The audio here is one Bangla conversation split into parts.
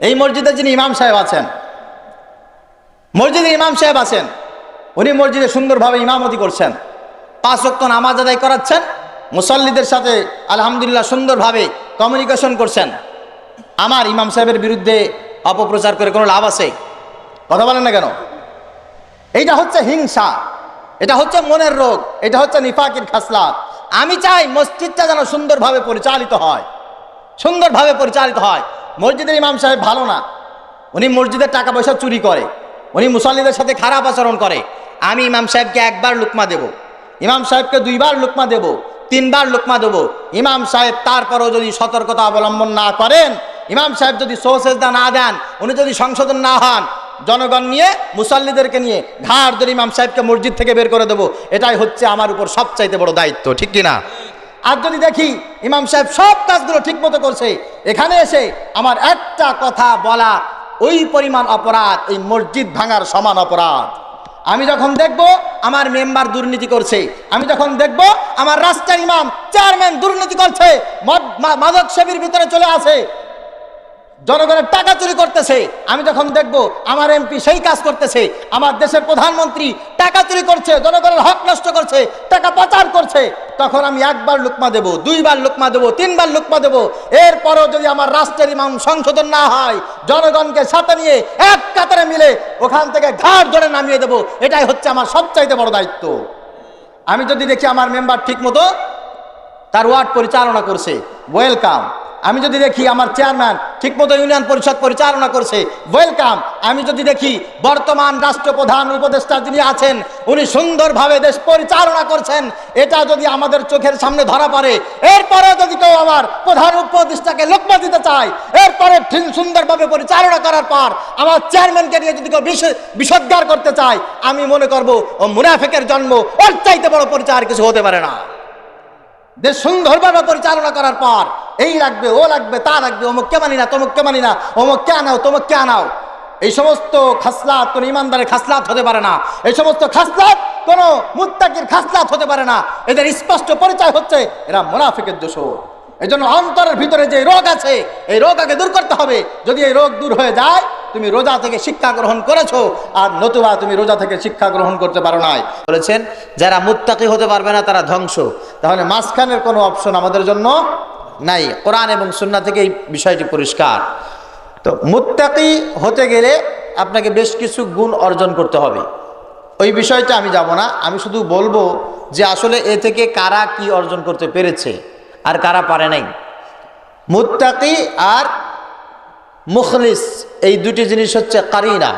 এই মসজিদে যিনি ইমাম সাহেব আছেন মসজিদের ইমাম সাহেব আছেন, উনি মসজিদে সুন্দরভাবে ইমামতি করছেন, পাঁচ ওয়াক্ত নামাজ আদায় করাচ্ছেন, মুসল্লিদের সাথে আলহামদুলিল্লাহ সুন্দরভাবে কমিউনিকেশন করছেন। আমার ইমাম সাহেবের বিরুদ্ধে অপপ্রচার করে কোনো লাভ আছে? কথা বলেন না কেন? এইটা হচ্ছে হিংসা, এটা হচ্ছে মনের রোগ, এটা হচ্ছে নিফাকির খাসলাত আমি চাই মসজিদটা যেন সুন্দরভাবে পরিচালিত হয়, সুন্দরভাবে পরিচালিত হয়। মসজিদের ইমাম সাহেব ভালো না। উনি মসজিদের টাকা পয়সা চুরি করে। উনি মুসল্লিদের সাথে খারাপ আচরণ করে। আমি ইমাম সাহেবকে একবার লুকমা দেব। ইমাম সাহেবকে দুইবার লুকমা দেব, তিনবার লুকমা দেব। ইমাম সাহেব তারপরও যদি সতর্কতা অবলম্বন না করেন, ইমাম সাহেব যদি সোসেজদা না দেন, উনি যদি সংশোধন না হন, জনগণ নিয়ে, মুসল্লিদেরকে নিয়ে ঘাড় ধরে ইমাম সাহেবকে মসজিদ থেকে বের করে দেবো। এটাই হচ্ছে আমার উপর সবচাইতে বড় দায়িত্ব, ঠিক কিনা? আর যদি দেখি ইমাম সাহেব সব কাজগুলো ঠিক মতো করছে, এখানে এসে আমার একটা কথা বলা, ওই পরিমাণ অপরাধ, এই মসজিদ ভাঙার সমান অপরাধ। আমি যখন দেখব আমার মেম্বার দুর্নীতি করছে, আমি যখন দেখব আমার রাস্তার ইমাম চেয়ারম্যান দুর্নীতি করছে মাদক সেবীর ভিতরে চলে আসে জনগণের টাকা চুরি করতেছে। আমি যখন দেখব আমার এমপি সেই কাজ করতেছে, আমার দেশের প্রধানমন্ত্রী টাকা চুরি করছে, জনগণের হক নষ্ট করছে, টাকা পাচার করছে, তখন আমি একবার লুকমা দেব, দুইবার লুকমা দেব, তিনবার লুকমা দেব। এরপরও যদি আমার রাষ্ট্রের ইমাম সংশোধন না হয়, জনগণকে সাথে নিয়ে এক কাতারে মিলে ওখান থেকে ঘাট ধরে নামিয়ে দেব। এটাই হচ্ছে আমার সবচাইতে বড় দায়িত্ব। আমি যদি দেখি আমার মেম্বার ঠিক মতো তার ওয়ার্ড পরিচালনা করছে, ওয়েলকাম। আমি যদি দেখি আমার চেয়ারম্যান ঠিকমতো ইউনিয়ন পরিষদ পরিচালনা করছে ওয়েলকাম আমি যদি দেখি বর্তমান রাষ্ট্রপ্রধান উপদেষ্টা যিনি আছেন, উনি সুন্দরভাবে দেশ পরিচালনা করছেন, এটা যদি আমাদের চোখের সামনে ধরা পড়ে এরপরে যদি কেউ আমার প্রধান উপদেষ্টাকে লোকমা দিতে চায়, এরপরে সুন্দরভাবে পরিচালনা করার পর আমার চেয়ারম্যানকে নিয়ে যদি কেউ বিষ- বিষোদ্গার করতে চায়, আমি মনে করব, ও মুনাফেকের জন্ম, ওর চাইতে বড় পরিচয় আর কিছু হতে পারে না। দেশ সুন্দরভাবে পরিচালনা করার পর, এই লাগবে, ও লাগবে, তা লাগবে, অমুক কে মানি না, তমুক কে মানি না, অমুক কে আনাও, তমুক কে আনাও। এই সমস্ত খাসলাত, কোনো ইমানদারের খাসলাত হতে পারে না। এই সমস্ত খাসলাত কোন মুত্তাকির খাসলাত হতে পারে না। এদের স্পষ্ট পরিচয় হচ্ছে এরা মোনাফিকের দোষর। এই জন্য অন্তরের ভিতরে যে রোগ আছে, এই রোগ আগে দূর করতে হবে। যদি এই রোগ দূর হয়ে যায়, তুমি রোজা থেকে শিক্ষা গ্রহণ করেছ, আর নতুবা তুমি রোজা থেকে শিক্ষা গ্রহণ করতে পারো নাই। বলেছেন, যারা মুত্তাকি হতে পারবে না, তারা ধ্বংস। তাহলে মাঝখানের কোনো অপশন আমাদের জন্য নাই। কোরআন এবং সুন্না থেকে এই বিষয়টি পরিষ্কার। তো মুত্তাকি হতে গেলে আপনাকে বেশ কিছু গুণ অর্জন করতে হবে। ওই বিষয়টা আমি যাব না। আমি শুধু বলব যে আসলে এ থেকে কারা কি অর্জন করতে পেরেছে। আর কারা পারে নাই? মুত্তাকি আর মুখলিস। এই দুটি জিনিস হচ্ছে কারিনা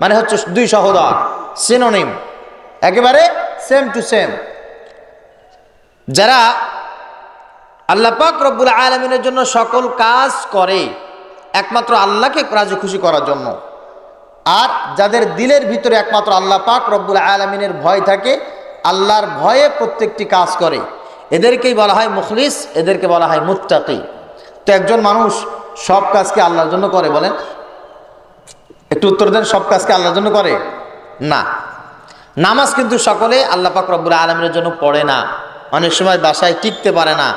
মানে হচ্ছে দুই সহোদর সিনোনিম একেবারে সেম টু সেম যারা আল্লাহ পাক রব্বুল আলমিনের জন্য সকল কাজ করে, একমাত্র আল্লাহকে রাজি খুশি করার জন্য। আর যাদের দিলের ভিতরে একমাত্র আল্লাহ পাক রব্বুল আলমিনের ভয় থাকে, আল্লাহর ভয়ে প্রত্যেকটি কাজ করে। এদেরকেই বলা হয় মুখলিস, এদেরকে বলা হয় মুত্তাকি। তো একজন মানুষ সব কাজকে আল্লাহর জন্য করে বলেন? একটু উত্তর দেন, সব কাজকে আল্লাহর জন্য করে? না। নামাজ কিন্তু সকলে আল্লাহ পাক রব্বুল আলমের জন্য পড়ে না। অনেক সময় বাসায় টিকতে পারে না।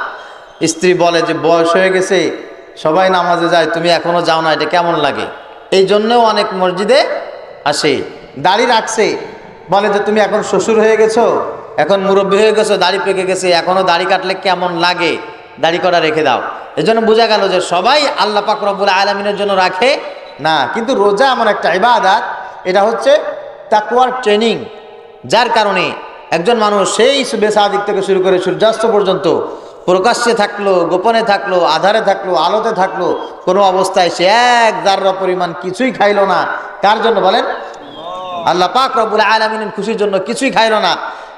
স্ত্রী বলে যে, বয়স হয়ে গেছে, সবাই নামাজে যায়, তুমি এখনও যাও না, এটা কেমন লাগে? এই জন্যও অনেক মসজিদে আসে। দাড়ি রাখছে, বলে যে, তুমি এখন শ্বশুর হয়ে গেছো এখন মুরব্বী হয়ে গেছো, দাড়ি পেকে গেছে, এখনও দাড়ি কাটলে কেমন লাগে? দাড়ি করা রেখে দাও। এই জন্য বোঝা গেল যে সবাই আল্লাহ পাক রব্বুল আলমিনের জন্য রাখে না, কিন্তু রোজা এমন একটা ইবাদাত, এটা হচ্ছে তাকুয়ার ট্রেনিং, যার কারণে একজন মানুষ সেই বেসাদিক থেকে শুরু করে সূর্যাস্ত পর্যন্ত প্রকাশ্যে থাকল, গোপনে থাকল, আধারে থাকল, আলোতে থাকল, কোনো অবস্থায় সে এক জাররা পরিমাণ কিছুই খাইলো না। কার জন্য বলেন? আল্লাহ পাক রব্বুল আলমিনের খুশির জন্য কিছুই খাইলো না।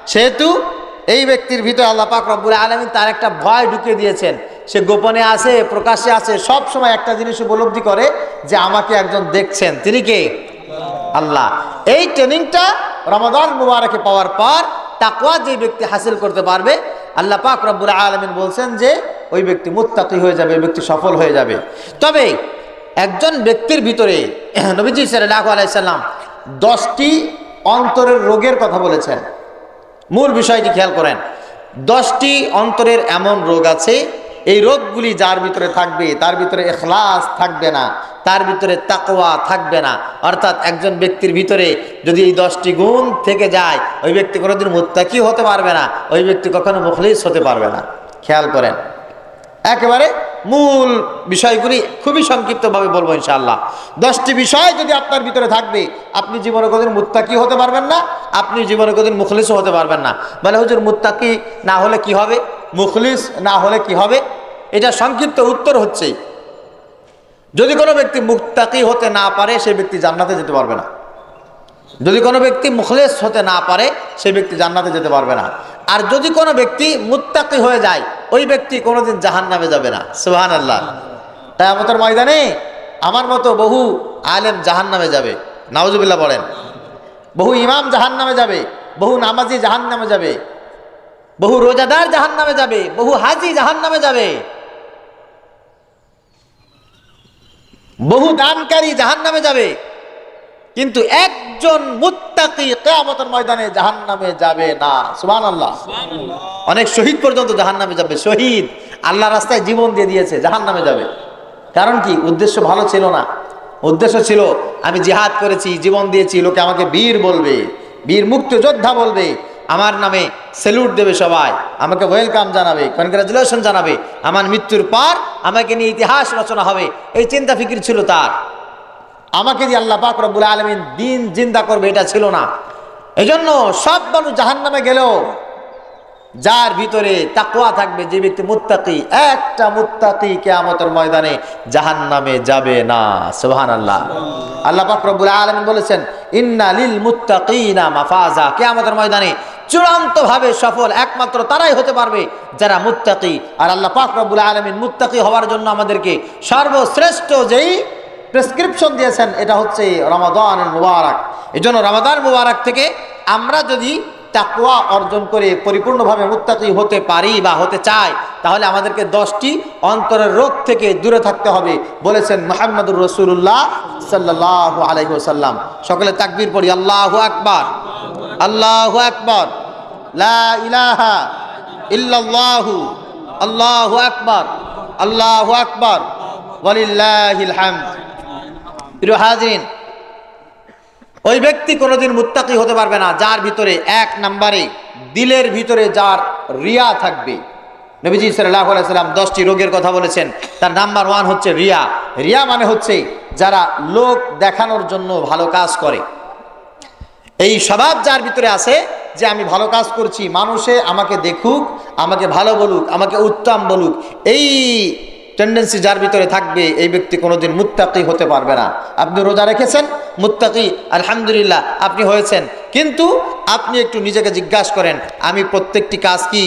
সেহেতু এই ব্যক্তির ভিতরে আল্লাহ পাক রব্বুল আলমিন তার একটা ভয় ঢুকিয়ে দিয়েছেন। সে গোপনে আছে, প্রকাশ্যে আছে সব সময় একটা জিনিস উপলব্ধি করে যে আমাকে একজন দেখছেন। তিনি কে? আল্লাহ। এই ট্রেনিংটা রমাদান মুবারকে পাওয়ার পর তাকওয়া যে ব্যক্তি হাসিল করতে পারবে, আল্লাহ পাক রব্বুল আলমিন বলছেন যে ওই ব্যক্তি মুত্তাকি হয়ে যাবে, ওই ব্যক্তি সফল হয়ে যাবে। তবে একজন ব্যক্তির ভিতরে নবীজি সাল্লাহ আলাইসাল্লাম দশটি অন্তরের রোগের কথা বলেছেন। মূল বিষয়টি খেয়াল করেন, দশটি অন্তরের এমন রোগ আছে, এই রোগগুলি যার ভিতরে থাকবে, তার ভিতরে এখলাস থাকবে না, তার ভিতরে তাকোয়া থাকবে না। অর্থাৎ একজন ব্যক্তির ভিতরে যদি এই দশটি গুণ থেকে যায়, ওই ব্যক্তি কোনোদিন মুত্তাকি হতে পারবে না, ওই ব্যক্তি কখনো মুখলিস হতে পারবে না। খেয়াল করেন। একেবারে মূল বিষয়গুলি খুবই সংক্ষিপ্তভাবে বলব ইনশাআল্লাহ। দশটি বিষয় যদি আপনার ভিতরে থাকবে, আপনি জীবনে কোদিন মুত্তাকি হতে পারবেন না, আপনি জীবনে কোদিন মুখলিসও হতে পারবেন না। বলে হুজুর, মুত্তাকি না হলে কি হবে? মুখলিস না হলে কি হবে? এটা সংক্ষিপ্ত উত্তর হচ্ছে, যদি কোনো ব্যক্তি মুত্তাকি হতে না পারে, সে ব্যক্তি জান্নাতে যেতে পারবে না। যদি কোনো ব্যক্তি মুখলেস হতে না পারে, সে ব্যক্তি জান্নাতে যেতে পারবে না। আর যদি কোনো ব্যক্তি মুত্তাকি হয়ে যায় ওই ব্যক্তি কোনোদিন জাহান নামে যাবে না। সুহান আল্লাহ আমাদের ময়দানে আমার মতো বহু আলেম জাহান নামে যাবে। নাওজুবিল্লাহ বলেন। বহু ইমাম জাহান নামে যাবে, বহু নামাজি জাহান নামে যাবে, বহু রোজাদার জাহান নামে যাবে, বহু হাজি জাহান নামে যাবে। বহু দানকারী জাহান নামে যাবে। কিন্তু একজন মুত্তাকি কেয়ামতের ময়দানে জাহান নামে যাবে না। সুমান আল্লাহ অনেক শহীদ পর্যন্ত জাহান নামে যাবে। শহীদ আল্লাহ রাস্তায় জীবন দিয়ে দিয়েছে জাহান নামে যাবে। কারণ কি? উদ্দেশ্য ভালো ছিল না। উদ্দেশ্য ছিল আমি জিহাদ করেছি জীবন দিয়েছি লোকে আমাকে বীর বলবে বীর মুক্ত যোদ্ধা বলবে আমার নামে সেলুট দেবে সবাই আমাকে ওয়েলকাম জানাবে কনগ্রাচুলেশন জানাবে আমার মৃত্যুর পর আমাকে নিয়ে ইতিহাস রচনা হবে। এই চিন্তা ফিকির ছিল তার। আমাকে দিয়ে আল্লাহ পাক রব্বুল আলমিন দিন জিন্দা করবে, এটা ছিল না। এজন্য সব মানুষ জাহান নামে গেলেও যার ভিতরে তাকওয়া থাকবে, যে ব্যক্তি মুত্তাকি, একটা মুত্তাকি কেয়ামতের ময়দানে জাহান নামে যাবে না। সোহান আল্লাহ আল্লাহ পাক রব্বুল আলামিন বলেছেন, ইন্না লিল মুত্তাকিনা মাফাজা। কেয়ামতের ময়দানে চূড়ান্ত ভাবে সফল একমাত্র তারাই হতে পারবে যারা মুত্তাকি। আর আল্লাহ পাক রব্বুল আলামিন মুত্তাকি হওয়ার জন্য আমাদেরকে সর্বশ্রেষ্ঠ যেই প্রেসক্রিপশন দিয়েছেন, এটা হচ্ছে রমাদান মুবারক। এই জন্য রমাদান মুবারক থেকে আমরা যদি তাকুয়া অর্জন করে পরিপূর্ণভাবে মুত্তাকি হতে পারি বা হতে চাই, তাহলে আমাদেরকে দশটি অন্তরের রোগ থেকে দূরে থাকতে হবে, বলেছেন মোহাম্মদুর রসুল্লাহ সাল্লাহ আলহিহসাল্লাম সকলে তাকবির পড়ি, আল্লাহ আকবার, আল্লাহ আকবর ইলাহা ইল্লাল্লাহু, আল্লাহু আকবার আল্লাহু আকবার, ওয়ালিল্লাহিল হামদ। প্রিয় ওই ব্যক্তি কোনোদিন মুত্তাকি হতে পারবে না, যার ভিতরে এক নম্বরে, দিলের ভিতরে যার রিয়া থাকবে। নবীজি সাল্লাহ সাল্লাম দশটি রোগের কথা বলেছেন, তার নাম্বার ওয়ান হচ্ছে রিয়া। রিয়া মানে হচ্ছে যারা লোক দেখানোর জন্য ভালো কাজ করে। এই স্বভাব যার ভিতরে আছে, যে আমি ভালো কাজ করছি, মানুষে আমাকে দেখুক, আমাকে ভালো বলুক, আমাকে উত্তম বলুক, এই টেন্ডেন্সি যার ভিতরে থাকবে, এই ব্যক্তি কোনোদিন মুত্তাকি হতে পারবে না। আপনি রোজা রেখেছেন, মুত্তাকি, আলহামদুলিল্লাহ, আপনি হয়েছেন। কিন্তু আপনি একটু নিজেকে জিজ্ঞাসা করেন, আমি প্রত্যেকটি কাজ কি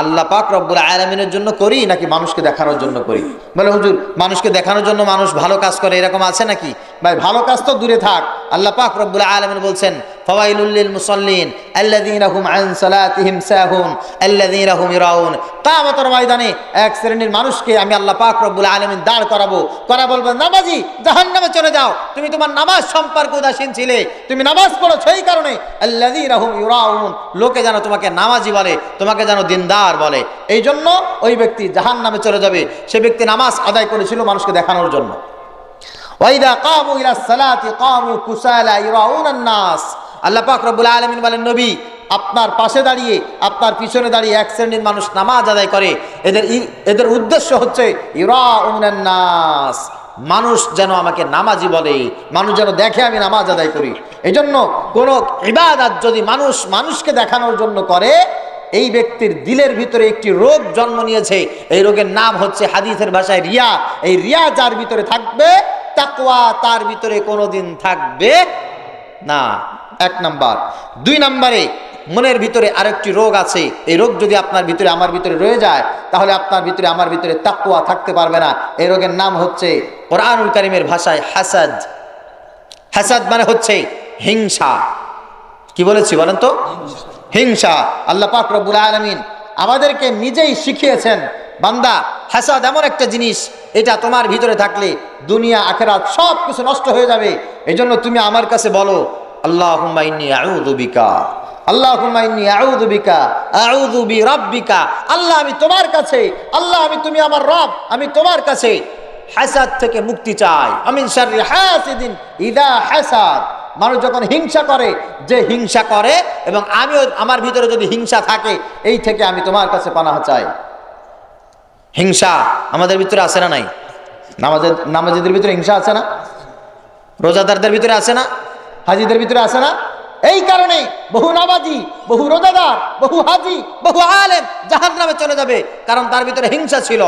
আল্লাহ পাক রব্বুল আলমিনের জন্য করি, নাকি মানুষকে দেখানোর জন্য করি? বলে, হুজুর, মানুষকে দেখানোর জন্য মানুষ ভালো কাজ করে, এরকম আছে নাকি? ভাই, ভালো কাজ তো দূরে থাক। আল্লাহ পাক রব্বুল আলমিন বলছেন ফওয়াইলুল্লিল মুসল্লিন, আল্লাযীনা হুম আন সালাতিহিম সাহুন, আল্লাযীনা হুম ইরাউন। কিয়ামতের ময়দানে এক শ্রেণির মানুষকে আমি আল্লাহ পাক রব্বুল আলামিন দাঁড় করাবো। করা বলবেন নামাজি, জাহান্নামে চলে যাও। তুমি তোমার নামাজ সম্পর্কে উদাসীন ছিলে। তুমি নামাজ পড়ো সেই কারণে। আল্লাযীনা হুম ইরাউন, লোকে যেন তোমাকে নামাজি বলে, তোমাকে যেন দিনদার বলে। এই জন্য ওই ব্যক্তি জাহান্নামে চলে যাবে। সে ব্যক্তি নামাজ আদায় করেছিল মানুষকে দেখানোর জন্য। ওয়াইদা কামু ইলা সালাতি, কামু কুসালা ইরাউনান নাস আল্লাহ পাক রব্বুল আলামিন বলেন, নবী, আপনার পাশে দাঁড়িয়ে, আপনার পিছনে দাঁড়িয়ে এক শ্রেণির মানুষ নামাজ আদায় করে। এদের এদের উদ্দেশ্য হচ্ছে নাস। মানুষ যেন আমাকে নামাজি বলে, মানুষ যেন দেখে আমি নামাজ আদায় করি। এই জন্য কোনো ইবাদত যদি মানুষ মানুষকে দেখানোর জন্য করে, এই ব্যক্তির দিলের ভিতরে একটি রোগ জন্ম নিয়েছে। এই রোগের নাম হচ্ছে হাদিসের ভাষায় রিয়া। এই রিয়া যার ভিতরে থাকবে, তাকওয়া তার ভিতরে কোনোদিন থাকবে না। এক নাম্বার। দুই নাম্বারে মনের ভিতরে আরেকটি রোগ আছে। এই রোগ যদি আপনার ভিতরে আমার ভিতরে রয়ে যায়, তাহলে আপনার ভিতরে আমার ভিতরে তাকওয়া থাকতে পারবে না। এই রোগের নাম হচ্ছে কোরআনুল কারিমের ভাষায় হাসাদ। হাসাদ মানে হচ্ছে হিংসা। কি বলেছি বলেন তো? হিংসা। আল্লাহ পাক রব্বুল আলমিন আমাদেরকে নিজেই শিখিয়েছেন, বান্দা, হাসাদ এমন একটা জিনিস, এটা তোমার ভিতরে থাকলে দুনিয়া, আখেরাত সব কিছু নষ্ট হয়ে যাবে। এই জন্য তুমি আমার কাছে বলো আল্লাহ বিকা। আল্লাহ বিকা। আউদুবি রব্বিকা। আল্লাহ, আমি তোমার কাছে। আল্লাহ, আমি তুমি আমার রব। আমি তোমার কাছে হাসাদ থেকে মুক্তি চাই। আমিন শাররি হাসিদিন ইদা হাসাদ। মানুষ যখন হিংসা করে, যে হিংসা করে, এবং আমিও আমার ভিতরে যদি হিংসা থাকে, এই থেকে আমি তোমার কাছে পানাহ চাই। হিংসা আমাদের ভিতরে আছে না নাই? নামাজের, নামাজিদের ভিতরে হিংসা আছে না? রোজাদারদের ভিতরে আছে না? হাজিদের ভিতরে আছে না? এই কারণে বহু নামাজি, বহু রোজাদার, বহু হাজি, বহু আলেম জাহান নামে চলে যাবে, কারণ তার ভিতরে হিংসা ছিল।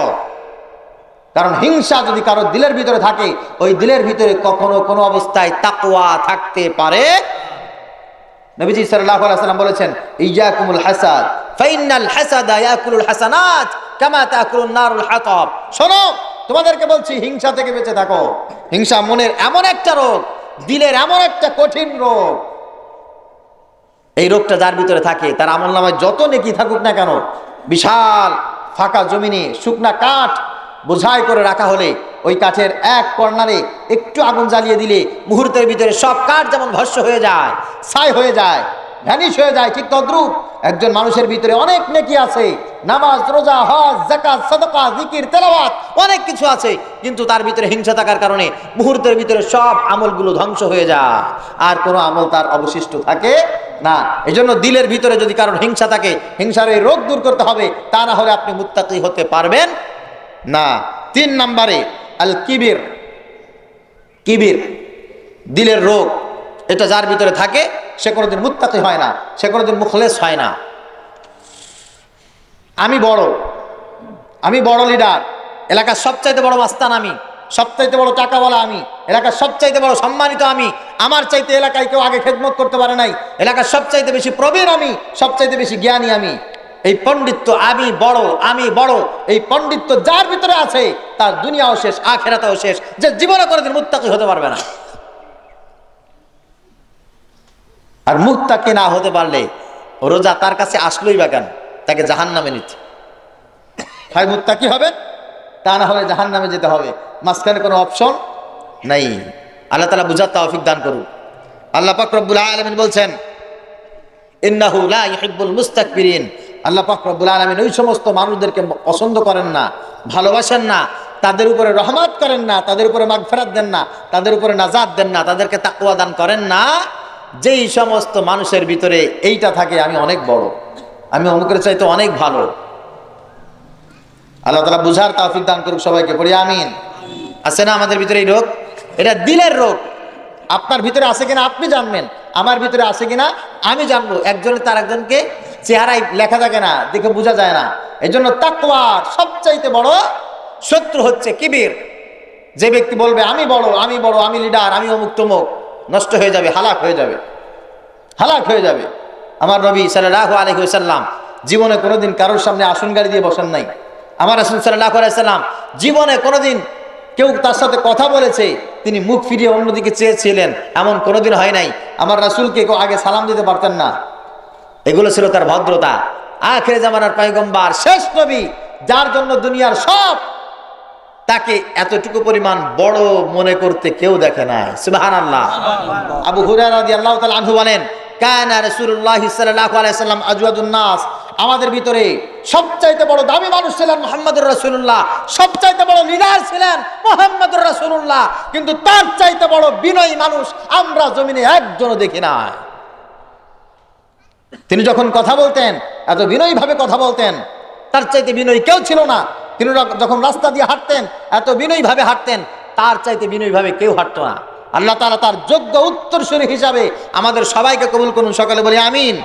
কারণ হিংসা যদি কারও দিলের ভিতরে থাকে, ওই দিলের ভিতরে কখনো কোনো অবস্থায় তাকওয়া থাকতে পারে। নবীজি সাল্লাল্লাহু সাল্লাম বলেছেন, ইয়াকুমুল হাসাদ ফাইনাল হাসাদা ইয়াকুলুল হাসানাত কামা তাকুলুন নারুল হাতাব। শোনো, তোমাদেরকে বলছি, হিংসা থেকে বেঁচে থাকো। হিংসা মনের এমন একটা রোগ দিলের এমন একটা কঠিন রোগ। এই রোগটা যার ভিতরে থাকে, তার আমল নামায় যত নেকি থাকুক না কেন, বিশাল ফাঁকা জমিনে শুকনা কাঠ বোঝাই করে রাখা হলে ওই কাঠের এক কর্নারে একটু আগুন জ্বালিয়ে দিলে মুহূর্তের ভিতরে সব কাঠ যেমন ভস্য হয়ে যায়, ছাই হয়ে যায়। ভ্যানিশ হয়ে যায়, ঠিক তদ্রুপ। একজন মানুষের ভিতরে অনেক নেকি আছে। নামাজ, রোজা, হজ জাকাত সদকা, জিকির, তেলাওয়াত, অনেক কিছু আছে। কিন্তু তার ভিতরে হিংসা থাকার কারণে মুহূর্তের ভিতরে সব আমলগুলো ধ্বংস হয়ে যায়। আর কোনো আমল তার অবশিষ্ট থাকে না। এজন্য দিলের ভিতরে যদি কারোর হিংসা থাকে, হিংসার এই রোগ দূর করতে হবে, তা না হলে আপনি মুত্তাকি হতে পারবেন না। তিন নম্বরে, আল কিবির। কিবির, দিলের রোগ, এটা যার ভিতরে থাকে? সে কোনোদিন মুত্তাকি হয় না, সে কোনোদিন মুখলেস হয় না। আমি বড় আমি বড় লিডার এলাকার সবচাইতে বড় মাস্তান আমি, সবচাইতে বড় টাকাওয়ালা আমি, এলাকার সবচাইতে বড় সম্মানিত আমি, আমার চাইতে এলাকায় কেউ আগে খেদমত করতে পারে নাই, এলাকার সবচাইতে বেশি প্রবীণ আমি, সবচাইতে বেশি জ্ঞানী আমি। এই পণ্ডিত্য আমি বড় আমি বড়, এই পণ্ডিত্য যার ভিতরে আছে, তার দুনিয়াও শেষ, আখেরাতাও শেষ, যে জীবনে কোনোদিন মুত্তাকি হতে পারবে না। আর মুত্তাকি না হতে পারলে রোজা তার কাছে আসলোই বা কেন? তাকে জাহান নামে নিচ্ছে হয় মুত্তাকি হবে, তা না হলে জাহান নামে যেতে হবে। মাঝখানে কোনো অপশন নাই। আল্লাহ তালা বুঝার তাওফিক দান করুন। আল্লাহ পাক রব্বুল আলমিন বলছেন, ইন্নাহু লা ইহিব্বুল মুস্তাকবিরিন। আল্লাহ পাক রব্বুল আলামিন ওই সমস্ত মানুষদেরকে পছন্দ করেন না, ভালোবাসেন না, তাদের উপরে রহমত করেন না, তাদের উপরে মাগফিরাত দেন না, তাদের উপরে নাজাত দেন না, তাদেরকে তাকওয়া দান করেন না। যেই সমস্ত মানুষের ভিতরে এইটা থাকে, আমি অনেক বড়। আমি অমুকের চাইতে অনেক ভালো। আল্লাহ তালা বুঝার তাফিক দান করুক সবাইকে, পড়ি আমিন। আছে না আমাদের ভিতরে এই রোগ? এটা দিলের রোগ। আপনার ভিতরে আছে কিনা আপনি জানবেন। আমার ভিতরে আছে কিনা আমি জানব। একজনের তার একজনকে চেহারায় লেখা থাকে না, দেখে বোঝা যায় না। এই জন্য তাকওয়ার সবচাইতে বড় শত্রু হচ্ছে কিবির। যে ব্যক্তি বলবে, আমি বড় আমি বড়, আমি লিডার আমি অমুক তমুক নষ্ট হয়ে যাবে, হালাক হয়ে যাবে। হালাক হয়ে যাবে। আমার নবী সাল্লাহ আলহিসাল্লাম জীবনে কোনোদিন কারোর সামনে আসন গাড়ি দিয়ে বসেন নাই। আমার রাসুল সাল্লাহ আলাইসাল্লাম জীবনে কোনোদিন কেউ তার সাথে কথা বলেছে, তিনি মুখ ফিরিয়ে অন্যদিকে চেয়েছিলেন, এমন কোনোদিন হয় নাই। আমার রাসুলকে কেউ আগে সালাম দিতে পারতেন না। এগুলো ছিল তার ভদ্রতা। আখেরে জামানার পাইগম্বার শেষ নবী, যার জন্য দুনিয়ার সব তাকে এতটুকু পরিমাণ বড় মনে করতে কেউ দেখে নাই সুবাহান আল্লাহ আবু রাদিয়াল্লাহু তাআলা আনহু বলেন সাল্লাম আজওয়াদুন আমাদের ভিতরে সবচাইতে বড় দামি মানুষ ছিলেন মুহাম্মদুর রাসূলুল্লাহ। সবচাইতে বড় লিডার ছিলেন মুহাম্মদুর রাসূলুল্লাহ। কিন্তু তার চাইতে বড় বিনয়ী মানুষ আমরা জমিনে একজনও দেখি না তিনি যখন কথা বলতেন এত বিনয়ীভাবে কথা বলতেন তার চাইতে বিনয়ী কেউ ছিল না। তিনি যখন রাস্তা দিয়ে হাঁটতেন, এত বিনয়ীভাবে হাঁটতেন, তার চাইতে বিনয়ীভাবে কেউ হাঁটতো না। আল্লাহ তালা তার যোগ্য উত্তরসূরি হিসাবে আমাদের সবাইকে কবুল করুন, সকালে বলি আমিন।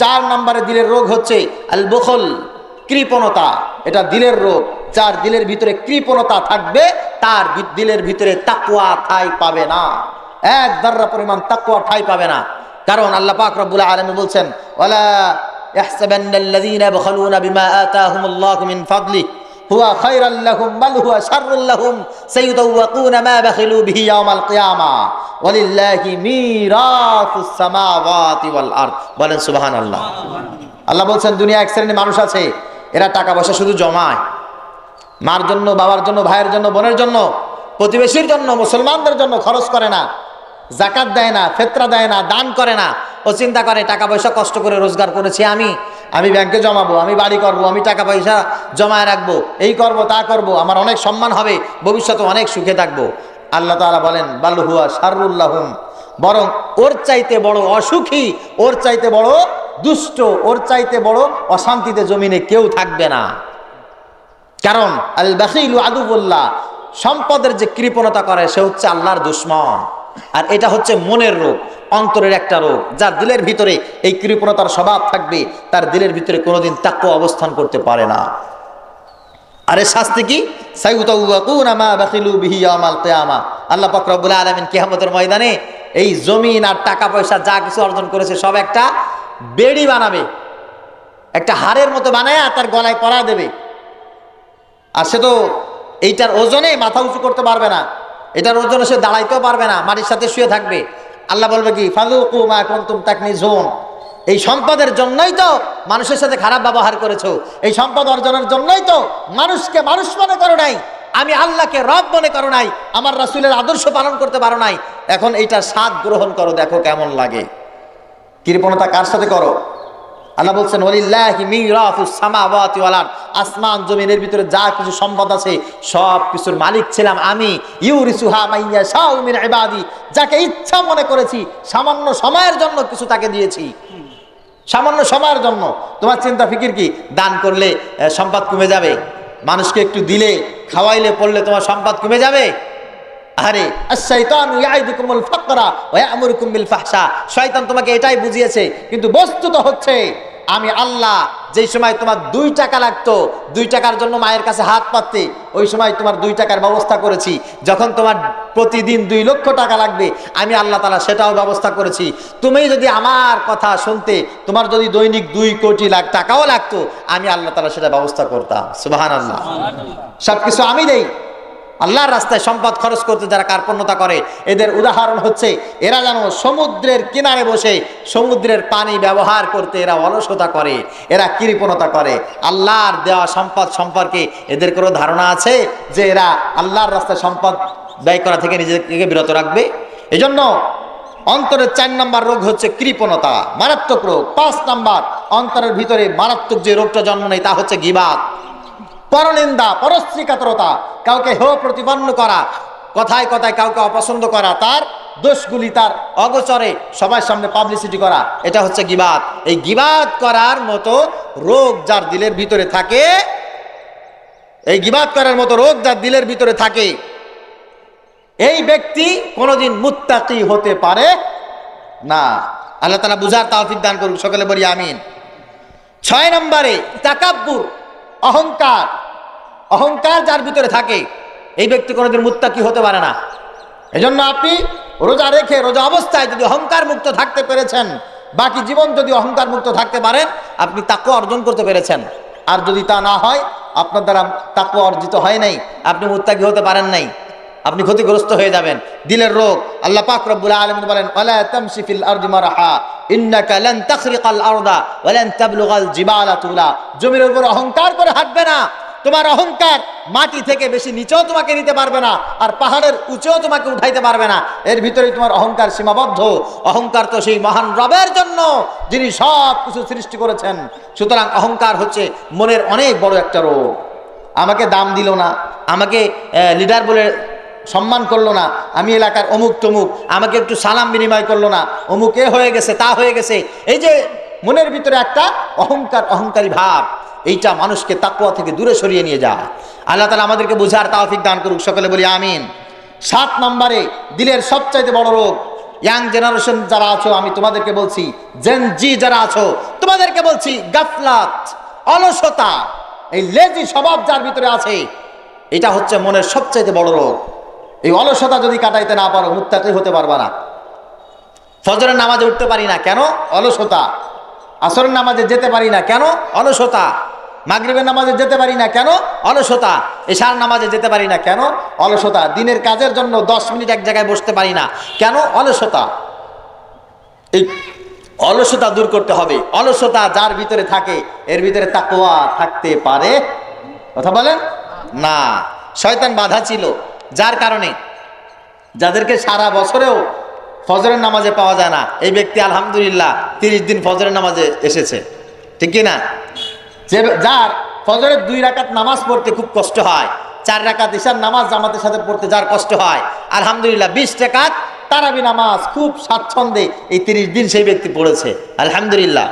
চার নম্বরে দিলের রোগ হচ্ছে আল বখল কৃপণতা। এটা দিলের রোগ, যার দিলের ভিতরে কৃপণতা থাকবে, তার দিলের ভিতরে তাকুয়া ঠাই পাবে না। এক দার্রা পরিমাণ তাকুয়া ঠাই পাবে না। কারণ আল্লাহ পাক রব্বুল আলামিন বলছেন, ওয়ালা ইয়াহসাবান্নাল্লাযীনা ইয়াবখালুনা বিমা আতাহুমুল্লাহু মিন ফাদলিহি হুয়া বলেন আল্লাহ বলছেন, দুনিয়া এক শ্রেণির মানুষ আছে, এরা টাকা পয়সা শুধু জমায়। মার জন্য, বাবার জন্য, ভাইয়ের জন্য, বোনের জন্য, প্রতিবেশীর জন্য, মুসলমানদের জন্য খরচ করে না জাকাত দেয় না, ফেতরা দেয় না, দান করে না। ও চিন্তা করে, টাকা পয়সা কষ্ট করে রোজগার করেছি আমি আমি ব্যাংকে জমাবো, আমি বাড়ি করব, আমি টাকা পয়সা জমায় রাখব, এই করব, তা করব, আমার অনেক সম্মান হবে, ভবিষ্যতে অনেক সুখে থাকব। আল্লাহ তাআলা বলেন বাল্লুহুয়া শারুল্লাহুম বরং ওর চাইতে বড় অসুখী, ওর চাইতে বড় দুষ্ট, ওর চাইতে বড় অশান্তিতে জমিনে কেউ থাকবে না। কারণ, আল বাখিলু আদুবুল্লাহ সম্পদের যে কৃপণতা করে, সে হচ্ছে আল্লাহর দুশ্মন। আর এটা হচ্ছে মনের রোগ। অন্তরের একটা রোগ, যার দিলের ভিতরে এই কৃপণতার স্বভাব থাকবে, তার দিলের ভিতরে কোনোদিন তাক্য অবস্থান করতে পারে না। আরে শাস্তি কি? আল্লাহ পাক রব্বুল আলামিন কিয়ামতের ময়দানে এই জমিন আর টাকা পয়সা যা কিছু অর্জন করেছে, সব একটা বেড়ি বানাবে। একটা হাড়ের মতো বানায় তার গলায় পরা দেবে। আর সে তো এইটার ওজনে মাথা উঁচু করতে পারবে না। এটার ওজনে সে দাঁড়াইতেও পারবে না, মাটির সাথে শুয়ে থাকবে। আল্লাহ বলবে কি ফালুকু মা কুন্তুম তাকনি জোন এই সম্পদের জন্যই তো মানুষের সাথে খারাপ ব্যবহার করেছ। এই সম্পদ অর্জনের জন্যই তো মানুষকে মানুষ মনে করো নাই। আমি আল্লাহকে রব মনে করো নাই। আমার রাসুলের আদর্শ পালন করতে পারো নাই। এখন এইটার স্বাদ গ্রহণ করো, দেখো কেমন লাগে। কৃপণতা কার সাথে করো? আল্লাহ বলছেন আসমান জমিনের ভিতরে যা কিছু সম্পদ আছে, সব কিছুর মালিক ছিলাম আমি। যাকে ইচ্ছা মনে করেছি, সামান্য সময়ের জন্য কিছু তাকে দিয়েছি। সামান্য সময়ের জন্য। তোমার চিন্তা, ফিকির কি? দান করলে সম্পদ কমে যাবে। মানুষকে একটু দিলে, খাওয়াইলে, পড়লে তোমার সম্পদ কমে যাবে। আরে শয়তান তোমাকে এটাই বুঝিয়েছে কিন্তু বস্তুত হচ্ছে আমি আল্লাহ যেই সময় তোমার দুই টাকা লাগতো দুই টাকার জন্য মায়ের কাছে হাত পাততে ওই সময় তোমার দুই টাকার ব্যবস্থা করেছি। যখন তোমার প্রতিদিন দুই লক্ষ টাকা লাগবে আমি আল্লাহ তালা সেটাও ব্যবস্থা করেছি। তুমি যদি আমার কথা শুনতে তোমার যদি দৈনিক দুই কোটি লাখ টাকাও লাগতো আমি আল্লাহ তালা সেটা ব্যবস্থা করতাম। সুবাহান আল্লাহ সব কিছু আমি দেই। আল্লাহর রাস্তায় সম্পদ খরচ করতে যারা কার্পণ্যতা করে, এদের উদাহরণ হচ্ছে, এরা যেন সমুদ্রের কিনারে বসে সমুদ্রের পানি ব্যবহার করতে এরা অলসতা করে, এরা কৃপণতা করে। আল্লাহর দেওয়া সম্পদ সম্পর্কে এদের কোনো ধারণা আছে যে এরা আল্লাহর রাস্তায় সম্পদ ব্যয় করা থেকে নিজেকে বিরত রাখবে? এজন্য অন্তরের চার নম্বর রোগ হচ্ছে কৃপণতা, মারাত্মক রোগ। পাঁচ নম্বর, অন্তরের ভিতরে মারাত্মক যে রোগটা জন্ম নেয় তা হচ্ছে গিবাদ। পরনিন্দা, পরশ্রীকাতরতা, কাউকে হেও প্রতিপন্ন করা, কথায় কথায় কাউকে অপছন্দ করা, তার দোষগুলি তার অগোচরে সবার সামনে পাবলিসিটি করা, এটা হচ্ছে গিবাদ। এই গিবাদ করার মতো রোগ যার দিলের ভিতরে থাকে, এই গিবাদ করার মতো রোগ যার দিলের ভিতরে থাকে, এই ব্যক্তি কোনোদিন মুত্তাকি হতে পারে না। আল্লাহ তালা বুঝার তাওফিক দান করুক, সকলে বলি আমিন। ছয় নম্বরে তাকাব্বুর, অহংকার। অহংকার যার ভিতরে থাকে, এই ব্যক্তি কোনোদিন মুত্তাকি হতে পারে না। এজন্য আপনি রোজা রেখে, রোজা অবস্থায় যদি অহংকার মুক্ত থাকতে পেরেছেন, বাকি জীবন যদি অহংকার মুক্ত থাকতে পারেন, আপনি তাকে অর্জন করতে পেরেছেন। আর যদি তা না হয়, আপনার দ্বারা তাকে অর্জিত হয় নাই, আপনি মুত্তাকি হতে পারেন নাই। আপনি ক্ষতিগ্রস্ত হয়ে যাবেন। দিলের রোগ, আল্লাহ পাক রব্বুল আলামিন বলেন, ওয়ালা তামশি ফিল আরদি মারহা, ইন্নাকা লান তাখরিকাল আরদা তাবলুগাল জিবালা তুলা। জমির উপর অহংকার করে হাঁটবে না। তোমার অহংকার মাটি থেকে বেশি নিচেও তোমাকে নিতে পারবে না, আর পাহাড়ের উঁচেও তোমাকে উঠাইতে পারবে না। এর ভিতরেই তোমার অহংকার সীমাবদ্ধ। অহংকার তো সেই মহান রবের জন্য, যিনি সব কিছু সৃষ্টি করেছেন। সুতরাং অহংকার হচ্ছে মনের অনেক বড় একটা রোগ। আমাকে দাম দিল না, আমাকে লিডার বলে সম্মান করল না, আমি এলাকার অমুক তমুক আমাকে একটু সালাম বিনিময় করল না, অমুক এ হয়ে গেছে, তা হয়ে গেছে। এই যে মনের ভিতরে একটা অহংকার, অহংকারী ভাব এইটা মানুষকে তাকুয়া থেকে দূরে সরিয়ে নিয়ে যায় আল্লাহ তালা আমাদেরকে বুঝার তাওফিক দান করুক, সকলে বলি আমিন। সাত নম্বরে দিলের সবচাইতে বড় রোগ, ইয়াং জেনারেশন যারা আছো, আমি তোমাদেরকে বলছি, জেন জি যারা আছো, তোমাদেরকে বলছি গাফলাত, অলসতা, এই লেজি স্বভাব যার ভিতরে আছে, এটা হচ্ছে মনের সবচাইতে বড় রোগ। এই অলসতা যদি কাটাইতে না পারো, মুত্তাকি হতে পারবা না। ফজরের নামাজে উঠতে পারি না কেন? অলসতা। আসরের নামাজে যেতে পারি না কেন? অলসতা। মাগরিবের নামাজে যেতে পারি না কেন? অলসতা। এশার নামাজে যেতে পারি না কেন? অলসতা। দিনের কাজের জন্য দশ মিনিট এক জায়গায় বসতে পারি না। কেন? অলসতা। এই অলসতা দূর করতে হবে। অলসতা যার ভিতরে থাকে, এর ভিতরে তাকোয়া থাকতে পারে। কথা বলেন? না। শয়তান বাধা ছিল। যার কারণে? যাদেরকে সারা বছরেও ফজরের নামাজে পাওয়া যায় না। এই ব্যক্তি আলহামদুলিল্লাহ তিরিশ দিন ফজরের নামাজে এসেছে। ঠিক কি না? যে যার ফজরের দুই রাকাত নামাজ পড়তে খুব কষ্ট হয়, চার রাকাত ঈশার নামাজ জামাতের সাথে পড়তে যার কষ্ট হয়, আলহামদুলিল্লাহ বিশ টাকাত তারাবি নামাজ খুব স্বাচ্ছন্দ্যে এই তিরিশ দিন সেই ব্যক্তি পড়েছে, আলহামদুলিল্লাহ।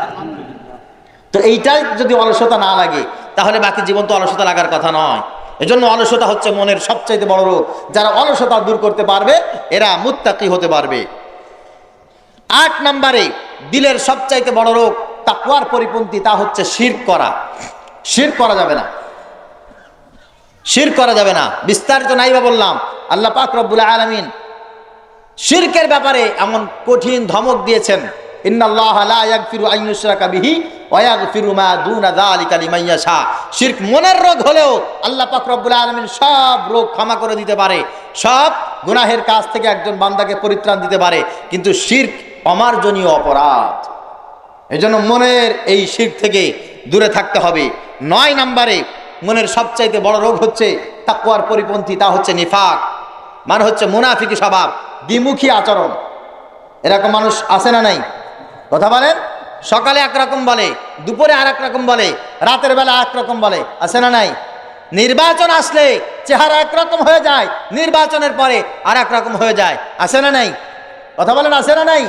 তো এইটাই যদি অলসতা না লাগে, তাহলে বাকি জীবন তো অলসতা লাগার কথা নয়। এজন্য অলসতা হচ্ছে মনের সবচাইতে বড় রোগ। যারা অলসতা দূর করতে পারবে, এরা মুত্তাকি হতে পারবে। আট নম্বরে দিলের সবচাইতে বড় রোগ তাকুয়ার পরিপন্থী, তা হচ্ছে শির করা। শির করা যাবে না। শির করা যাবে না। বিস্তারিত নাইবা বললাম, আল্লাহ পাক রব্বুল আলমিন শিরকের ব্যাপারে এমন কঠিন ধমক দিয়েছেন মনের হলেও আল্লাহ আলামিন সব রোগ ক্ষমা করে পারে। সব গুনাহের কাজ থেকে একজন বান্দাকে পরিত্রাণ দিতে পারে। কিন্তু শিরক অমার্জনীয় অপরাধ। এজন্য মনের এই শির থেকে দূরে থাকতে হবে। নয় নাম্বারে মনের সবচাইতে বড় রোগ হচ্ছে তাকুয়ার পরিপন্থী, তা হচ্ছে নিফাক। মানে হচ্ছে মুনাফিকি স্বভাব, দ্বিমুখী আচরণ। এরকম মানুষ আছে না নাই? কথা বলেন? সকালে একরকম বলে, দুপুরে আর রকম বলে, রাতের বেলা এক রকম বলে, আছে না নাই? নির্বাচন আসলে চেহারা একরকম হয়ে যায়, নির্বাচনের পরে আর রকম হয়ে যায়, আছে না নাই? কথা বলেন, আছে না নাই?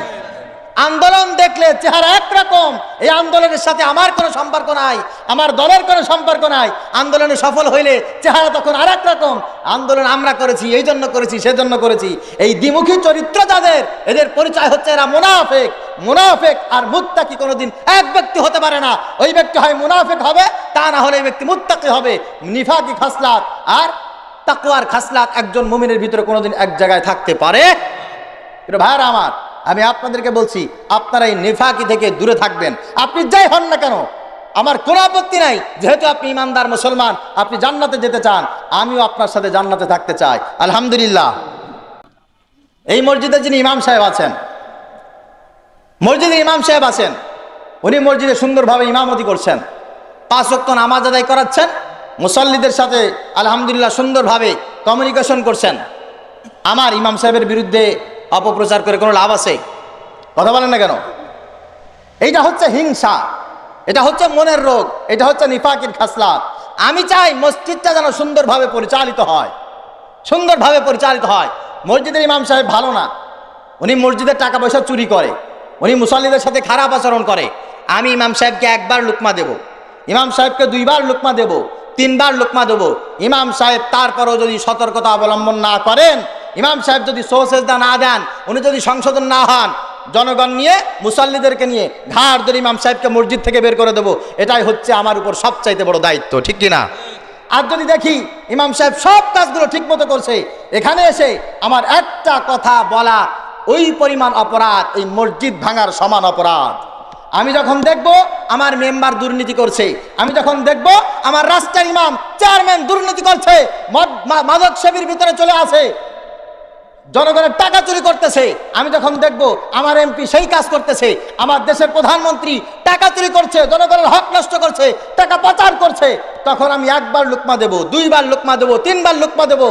আন্দোলন দেখলে চেহারা একরকম। এই আন্দোলনের সাথে আমার কোনো সম্পর্ক নাই, আমার দলের কোনো সম্পর্ক নাই। আন্দোলনে সফল হইলে চেহারা তখন আর রকম। আন্দোলন আমরা করেছি, এই জন্য করেছি সেজন্য করেছি। এই দ্বিমুখী চরিত্র যাদের, এদের পরিচয় হচ্ছে এরা মুনাফেক। মুনাফেক আর মুত্তাকি কোনোদিন এক ব্যক্তি হতে পারে না। ওই ব্যক্তি হয় মুনাফেক হবে, তা না হলে এই ব্যক্তি মুত্তাকি হবে। নিফাকি খাসলাত আর তাকুয়ার খাসলাত একজন মুমিনের ভিতরে কোনোদিন এক জায়গায় থাকতে পারে। ভাইরা আমার আমি আপনাদেরকে বলছি, আপনারা এই নেফাকি থেকে দূরে থাকবেন। আপনি যাই হন না কেন, আমার কোনো আপত্তি নাই। যেহেতু আপনি ইমানদার মুসলমান, আপনি জান্নাতে যেতে চান, আমিও আপনার সাথে জান্নাতে থাকতে চাই। আলহামদুলিল্লাহ। এই মসজিদে যিনি ইমাম সাহেব আছেন, মসজিদে ইমাম সাহেব আছেন, উনি মসজিদে সুন্দরভাবে ইমামতি করছেন। পাঁচ ওয়াক্ত নামাজ আদায় করাচ্ছেন, মুসল্লিদের সাথে আলহামদুলিল্লাহ সুন্দরভাবে কমিউনিকেশন করছেন। আমার ইমাম সাহেবের বিরুদ্ধে অপপ্রচার করে কোনো লাভ আছে? কথা বলেন না কেন? এইটা হচ্ছে হিংসা। এটা হচ্ছে মনের রোগ। এটা হচ্ছে নিফাকির খাসলাত আমি চাই মসজিদটা যেন সুন্দরভাবে পরিচালিত হয়। সুন্দরভাবে পরিচালিত হয়। মসজিদের ইমাম সাহেব ভালো না। উনি মসজিদের টাকা পয়সা চুরি করে। উনি মুসল্লিদের সাথে খারাপ আচরণ করে। আমি ইমাম সাহেবকে একবার লুকমা দেব। ইমাম সাহেবকে দুইবার লুকমা দেব। তিনবার লুকমা দেব। ইমাম সাহেব তারপরও যদি সতর্কতা অবলম্বন না করেন ইমাম সাহেব যদি সোহসেজদা না দেন, উনি যদি সংশোধন না হন, জনগণ নিয়ে, মুসল্লিদেরকে নিয়ে ঘাড় ধরে ইমাম সাহেবকে মসজিদ থেকে বের করে দেবো। এটাই হচ্ছে আমার উপর সবচাইতে বড় দায়িত্ব, ঠিক কিনা? আর যদি দেখি ইমাম সাহেব সব কাজগুলো ঠিক মতো করছে, এখানে এসে আমার একটা কথা বলা, ওই পরিমাণ অপরাধ, এই মসজিদ ভাঙার সমান অপরাধ। আমি যখন দেখব আমার মেম্বার দুর্নীতি করছে, আমি যখন দেখব আমার রাস্তার ইমাম চেয়ারম্যান দুর্নীতি করছে মাদক সেবীর ভিতরে চলে আসে জনগণের টাকা চুরি করতেছে। আমি যখন দেখব আমার এমপি সেই কাজ করতেছে, আমার দেশের প্রধানমন্ত্রী টাকা চুরি করছে, জনগণের হক নষ্ট করছে, টাকা পাচার করছে, তখন আমি একবার লুকমা দেব, দুইবার লুকমা দেব, তিনবার লুকমা দেব।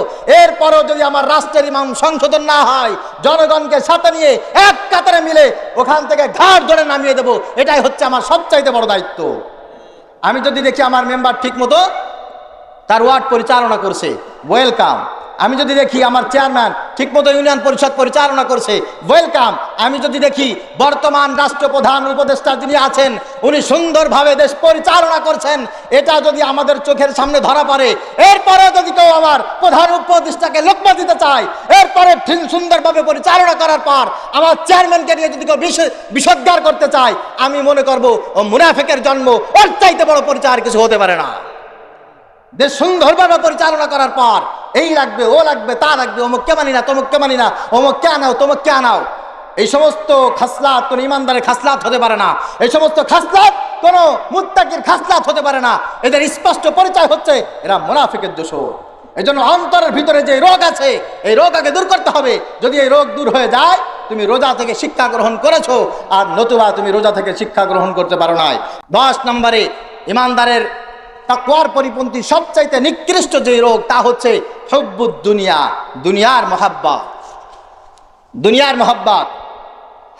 এরপরও যদি আমার রাষ্ট্রের ইমাম সংশোধন না হয়, জনগণকে সাথে নিয়ে এক কাতারে মিলে ওখান থেকে ঘাট ধরে নামিয়ে দেব, এটাই হচ্ছে আমার সবচাইতে বড় দায়িত্ব। আমি যদি দেখি আমার মেম্বার ঠিক মতো তার ওয়ার্ড পরিচালনা করছে, ওয়েলকাম। আমি যদি দেখি আমার চেয়ারম্যান ঠিকমতো ইউনিয়ন পরিষদ পরিচালনা করছে ওয়েলকাম আমি যদি দেখি বর্তমান রাষ্ট্রপ্রধান উপদেষ্টা যিনি আছেন, উনি সুন্দরভাবে দেশ পরিচালনা করছেন, এটা যদি আমাদের চোখের সামনে ধরা পড়ে এরপরে যদি কেউ আমার প্রধান উপদেষ্টাকে লোকমা দিতে চায়, এরপরে সুন্দরভাবে পরিচালনা করার পর আমার চেয়ারম্যানকে নিয়ে যদি কেউ বিষ- বিষোদ্গার করতে চায়, আমি মনে করব, ও মুনাফেকের জন্ম, ওর চাইতে বড় পরিচয় আর কিছু হতে পারে না। দেশ সুন্দরভাবে পরিচালনা করার পর এই লাগবে, ও লাগবে, তা লাগবে অমুককে মানি না তমুককে মানি না অমুক অমুককে আনাও তমুককে আনাও। এই সমস্ত খাসলাত কোন ইমানদারের খাসলাত হতে পারে না। এই সমস্ত খাসলাত কোন মুত্তাকির খাসলাত হতে পারে না। এদের স্পষ্ট পরিচয় হচ্ছে এরা মুনাফিকের দোষ এই জন্য অন্তরের ভিতরে যে রোগ আছে, এই রোগ আগে দূর করতে হবে। যদি এই রোগ দূর হয়ে যায়, তুমি রোজা থেকে শিক্ষা গ্রহণ করেছ, আর নতুবা তুমি রোজা থেকে শিক্ষা গ্রহণ করতে পারো নাই। দশ নম্বরে, ইমানদারের তাকওয়ার পরিপন্থী সবচাইতে নিকৃষ্ট যে রোগ তা হচ্ছে হব্বুদ দুনিয়া দুনিয়ার মহাব্বাত। দুনিয়ার মহাব্বাত।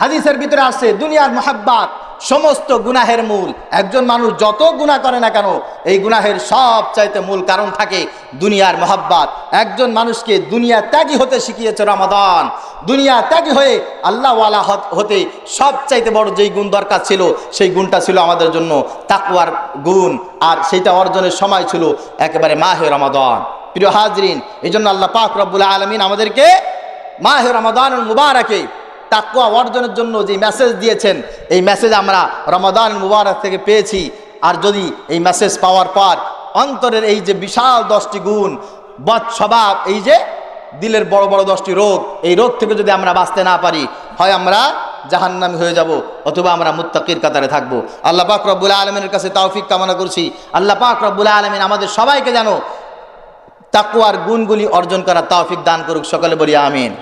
হাদিসের ভিতরে আসছে দুনিয়ার মহাব্বাত, সমস্ত গুনাহের মূল। একজন মানুষ যত গুনাহ করে না কেন, এই গুনাহের সব চাইতে মূল কারণ থাকে দুনিয়ার মহাব্বাত। একজন মানুষকে দুনিয়া ত্যাগী হতে শিখিয়েছে রমাদান। দুনিয়া ত্যাগী হয়ে আল্লাহওয়ালা হতে সব চাইতে বড় যেই গুণ দরকার ছিল, সেই গুণটা ছিল আমাদের জন্য তাকুয়ার গুণ। আর সেইটা অর্জনের সময় ছিল একেবারে মাহে রমাদান। প্রিয় হাজরিন এই জন্য আল্লাহ পাক রব্বুল আলমিন আমাদেরকে মাহে রমাদান মুবারকে তাকুয়া অর্জনের জন্য যে মেসেজ দিয়েছেন, এই মেসেজ আমরা রমাদান মুবারক থেকে পেয়েছি। আর যদি এই মেসেজ পাওয়ার পর অন্তরের এই যে বিশাল দশটি গুণ বদ স্বভাব, এই যে দিলের বড় বড় দশটি রোগ, এই রোগ থেকে যদি আমরা বাঁচতে না পারি, হয় আমরা জাহান্নামি হয়ে যাব অথবা আমরা মুত্তাকির কাতারে থাকব। আল্লাহ পাক রব্বুল আলমিনের কাছে তৌফিক কামনা করছি। আল্লাহ পাক রব্বুল আলমিন আমাদের সবাইকে যেন তাকুয়ার গুণগুলি অর্জন করা তৌফিক দান করুক, সকলে বলি আমিন।